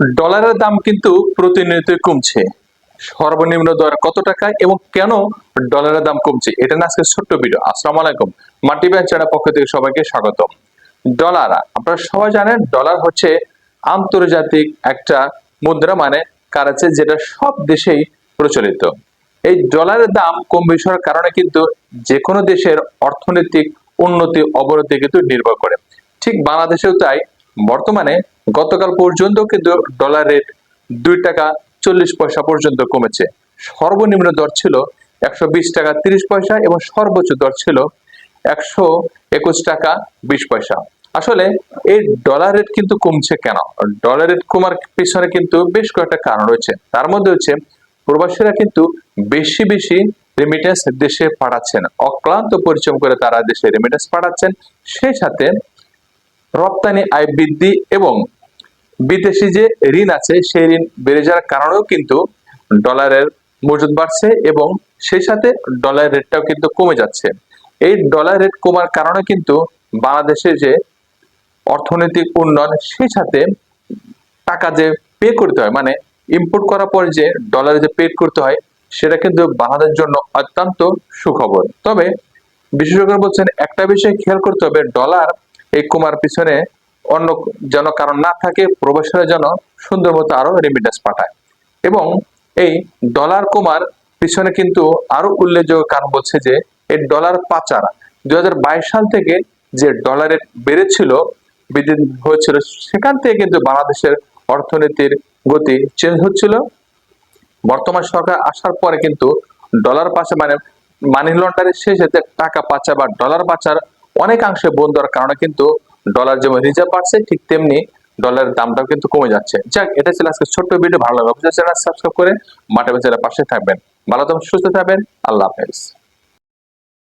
ডলারের দাম কিন্তু প্রতিনিয়ত কমছে। সর্বনিম্ন দর কত টাকা এবং কেন ডলারের দাম কমছে? এটা না আজকে ছোট্ট ভিডিও। আসসালামু আলাইকুম। মাটি চ্যানেল পক্ষ থেকে সবাইকে স্বাগত ডলার, আপনারা সবাই জানেন, ডলার হচ্ছে আন্তর্জাতিক একটা মুদ্রা মানে কারাচে যেটা সব দেশেই প্রচলিত। এই ডলারের দাম কম বেশির কারণে কিন্তু যে কোনো দেশের অর্থনৈতিক উন্নতি, অবনতি কিন্তু নির্ভর করে। ঠিক বাংলাদেশেও তাই। বর্তমানে গতকাল পর্যন্ত কিন্তু ডলার রেট দুই টাকা চল্লিশ পয়সা পর্যন্ত কমেছে। সর্বনিম্ন দর ছিল একশো বিশ টাকা তিরিশ পয়সা এবং সর্বোচ্চ দর ছিল একশো একুশ টাকা বিশ পয়সা। আসলে এই ডলার রেট কিন্তু কমছে কেন? ডলার রেট কমার পিছনে কিন্তু বেশ কয়েকটা কারণ রয়েছে। তার মধ্যে হচ্ছে প্রবাসীরা কিন্তু বেশি বেশি রেমিটেন্স দেশে পাঠাচ্ছেন। অক্লান্ত পরিশ্রম করে তারা দেশে রেমিটেন্স পাঠাচ্ছেন। সেই সাথে রপ্তানি আয় বৃদ্ধি এবং বিদেশি যে ঋণ আছে, সেই ঋণ বেড়ে যাওয়ার কারণেও কিন্তু ডলারের মজুদ বাড়ছে এবং সেই সাথে ডলার রেটটাও কিন্তু কমে যাচ্ছে। এই ডলার রেট কমার কারণে কিন্তু বাংলাদেশে যে অর্থনৈতিক উন্নয়ন, সেই সাথে টাকা যে পে করতে হয় মানে ইম্পোর্ট করার পর যে ডলারে যে পে করতে হয়, সেটা কিন্তু বাংলাদেশের জন্য অত্যন্ত সুখবর। তবে বিশেষজ্ঞরা বলছেন, একটা বিষয় খেয়াল করতে হবে ডলার এই কমার পিছনে অন্য যেন কারণ না থাকে প্রবাসীরা যেন সুন্দর মতো আরও রেমিটেন্স পাঠায়। এবং এই ডলার কমার পিছনে কিন্তু আরও উল্লেখযোগ্য কারণ বলছে যে, এই ডলার পাচার দু হাজার বাইশ সাল থেকে যে ডলারের বেড়েছিল বৃদ্ধি হয়েছিল, সেখান থেকে কিন্তু বাংলাদেশের অর্থনীতির গতি চেঞ্জ হচ্ছিল। বর্তমান সরকার আসার পরে কিন্তু ডলার পাচার মানে মানি লন্ডারের শেষে টাকা পাচার বা ডলার পাচার অনেকাংশে বন্ধ হওয়ার কারণে কিন্তু ডলার যেমন রিজার্ভ বাড়ছে, ঠিক তেমনি ডলারের দামটাও কিন্তু কমে যাচ্ছে। যাক, এটা ছিল আজকে ছোট্ট ভিডিও ভালো লাগবে চ্যানেল সাবস্ক্রাইব করে মাঠে বেচারা পাশে থাকবেন। ভালো থাকবেন, সুস্থ থাকবেন, আল্লাহ হাফেজ।